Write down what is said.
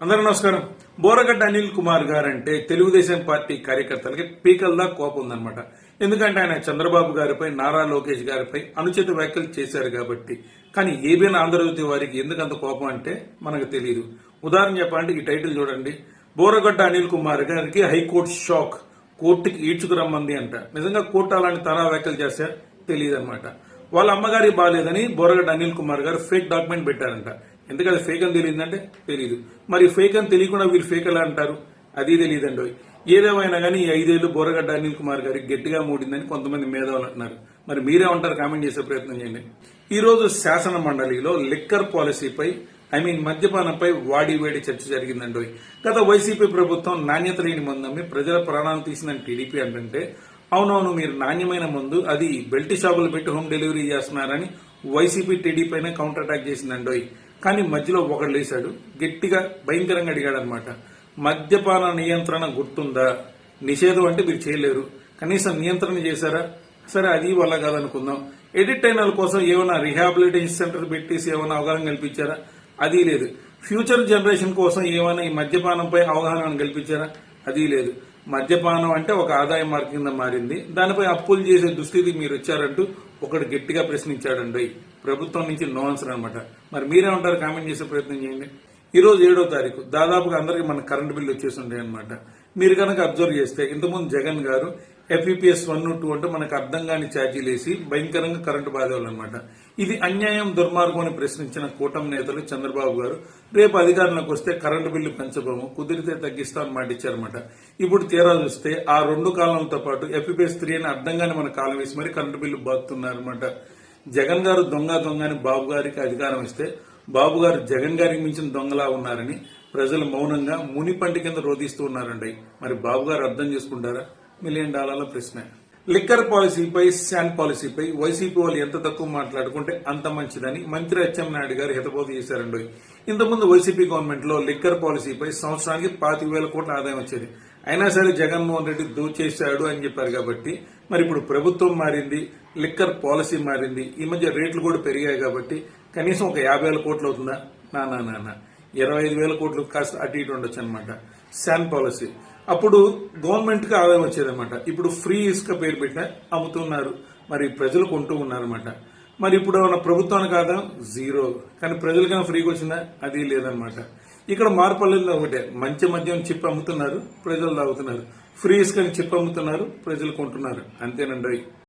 అందరూ నమస్కారం. బోరగడ్డ అనిల్ కుమార్ గారు అంటే తెలుగుదేశం పార్టీ కార్యకర్తలకి పీకల్దా కోపం ఉందన్నమాట ఎందుకంటే ఆయన చంద్రబాబు గారిపై నారా లోకేష్ గారిపై అనుచిత వ్యాఖ్యలు చేశారు కాబట్టి. కానీ ఏబిఎన్ ఆంధ్రజ్యోతి వారికి ఎందుకు అంత కోపం అంటే మనకు తెలియదు ఉదాహరణ చెప్పాలంటే ఈ టైటిల్ చూడండి. బోరగడ్డ అనిల్ కుమార్ గారికి హైకోర్టు షాక్. కోర్టుకి ఈడ్చుకురమ్మంది అంట. నిజంగా కోర్టు అలాంటి తరా వ్యాఖ్యలు చేశారు తెలియదు అనమాట వాళ్ళ అమ్మగారి బాగాలేదని బోరగడ్డ అనిల్ కుమార్ గారు ఫేక్ డాక్యుమెంట్ పెట్టారంట. ఎందుకంటే ఫేక్ అని తెలియదంటే తెలియదు మరి ఫేక్ అని తెలియకుండా వీళ్ళు ఫేక్ ఎలా అంటారు? అది తెలియదండి ఏదేమైనా కానీ ఐదేళ్ళు బోరగడ్డ అనిల్ కుమార్ గారికి గట్టిగా మూడిందని కొంతమంది మేధావులు అంటున్నారు. మరి మీరే ఉంటారు కామెంట్ చేసే ప్రయత్నం చేయండి. ఈ రోజు శాసన మండలిలో లిక్కర్ పాలసీపై ఐ మీన్ మద్యపానంపై వాడి వేడి చర్చ జరిగిందండి గత వైసీపీ ప్రభుత్వం నాణ్యత లేని మందమ్మి ప్రజల ప్రాణాలు తీసిందని టీడీపీ అంటే అవునవును మీరు నాణ్యమైన మందు అది బెల్ట్ షాపులు పెట్టి హోమ్ డెలివరీ చేస్తున్నారని వైసీపీ టీడీపైనే కౌంటర్ అటాక్ చేసిందండోయ్ కానీ మధ్యలో ఒకడు లేశాడు. గట్టిగా భయంకరంగా అడిగాడు అనమాట మద్యపాన నియంత్రణ గుర్తుందా? నిషేధం అంటే మీరు చేయలేరు. కనీసం నియంత్రణ చేశారా? సరే అది వల్ల కాదనుకుందాం. ఎడిట్ అయిన వాళ్ళ కోసం ఏమైనా రిహాబిలిటేషన్ సెంటర్ పెట్టేసి ఏమైనా అవగాహన కల్పించారా? అది లేదు. ఫ్యూచర్ జనరేషన్ కోసం ఏమైనా ఈ మద్యపానంపై అవగాహన కల్పించారా? అది లేదు. మద్యపానం అంటే ఒక ఆదాయ మార్గం కింద మారింది. దానిపై అప్పులు చేసే దుస్థితి మీరు వచ్చారంటూ ఒకడు గట్టిగా ప్రశ్నించాడండి. ప్రభుత్వం నుంచి నో ఆన్సర్ అనమాట మరి మీరే ఉంటారు కామెంట్ చేసే ప్రయత్నం చేయండి. ఈ రోజు ఏడో తారీఖు దాదాపుగా అందరికి మన కరెంట్ బిల్లు వచ్చేసి ఉంటాయి అనమాట మీరు కనుక అబ్జర్వ్ చేస్తే ఇంతకుముందు జగన్ గారు ఎఫ్ఈపిఎస్ వన్ టూ అంటే మనకు అర్థం కాని ఛార్జీలు వేసి భయంకరంగా కరెంటు బాధేవాళ్ళు అనమాట ఇది అన్యాయం దుర్మార్గం అని ప్రశ్నించిన కూటమి నేతలు చంద్రబాబు గారు. రేపు అధికారంలోకి వస్తే కరెంటు బిల్లు పెంచబోము కుదిరితే తగ్గిస్తామని మాట ఇచ్చారన్నమాట. ఇప్పుడు తీరా చూస్తే ఆ రెండు కాలంతో పాటు ఎఫ్ఈపిఎస్ త్రీ అని అర్థంగానే మన కాలం వేసి మరి కరెంటు బిల్లు బాగుతున్నారన్నమాట జగన్ గారు దొంగ దొంగ అని బాబు గారికి అధికారం ఇస్తే బాబు గారు జగన్ గారికి మించిన దొంగలా ఉన్నారని ప్రజలు మౌనంగా మునిపంటి కింద రోధిస్తూ ఉన్నారండి. మరి బాబు గారు అర్థం చేసుకుంటారా? మిలియన్ డాలర్ల ప్రశ్న. లిక్కర్ పాలసీపై శాండ్ పాలసీపై వైసీపీ వాళ్ళు ఎంత తక్కువ మాట్లాడుకుంటే అంత మంచిదని మంత్రి అచ్చెన్నాయుడు గారు హితబోధ చేశారండి. ఇంతకుముందు వైసీపీ గవర్నమెంట్లో లిక్కర్ పాలసీపై సంవత్సరానికి పాతిక వేల కోట్ల ఆదాయం వచ్చేది. అయినా సరే జగన్మోహన్ రెడ్డి దోచేశాడు అని చెప్పారు కాబట్టి మరి ఇప్పుడు ప్రభుత్వం మారింది లిక్కర్ పాలసీ మారింది ఈ మధ్య రేట్లు కూడా పెరిగాయి కాబట్టి కనీసం ఒక యాభై వేల కోట్లు అవుతుందా? నా నా నా. ఇరవై ఐదు వేల కోట్లు కాస్త అటు ఇటు ఉండొచ్చు అనమాట శాన్ పాలసీ. అప్పుడు గవర్నమెంట్కి ఆదాయం వచ్చేదన్నమాట. ఇప్పుడు ఫ్రీ ఇసుక పేరు పెట్టిన అమ్ముతున్నారు. మరి ప్రజలు కొంటూ ఉన్నారన్నమాట. మరి ఇప్పుడు ఏమన్నా ప్రభుత్వానికి ఆదాయం? జీరో. కానీ ప్రజలకైనా ఫ్రీగా వచ్చిందా? అది లేదనమాట ఇక్కడ మార్పల్లెల్లో ఒకటే. మంచి మద్యం చెప్పి అమ్ముతున్నారు ప్రజలు తాగుతున్నారు ఫ్రీ ఇసుకని చెప్పి అమ్ముతున్నారు ప్రజలు కొంటున్నారు. అంతేనండి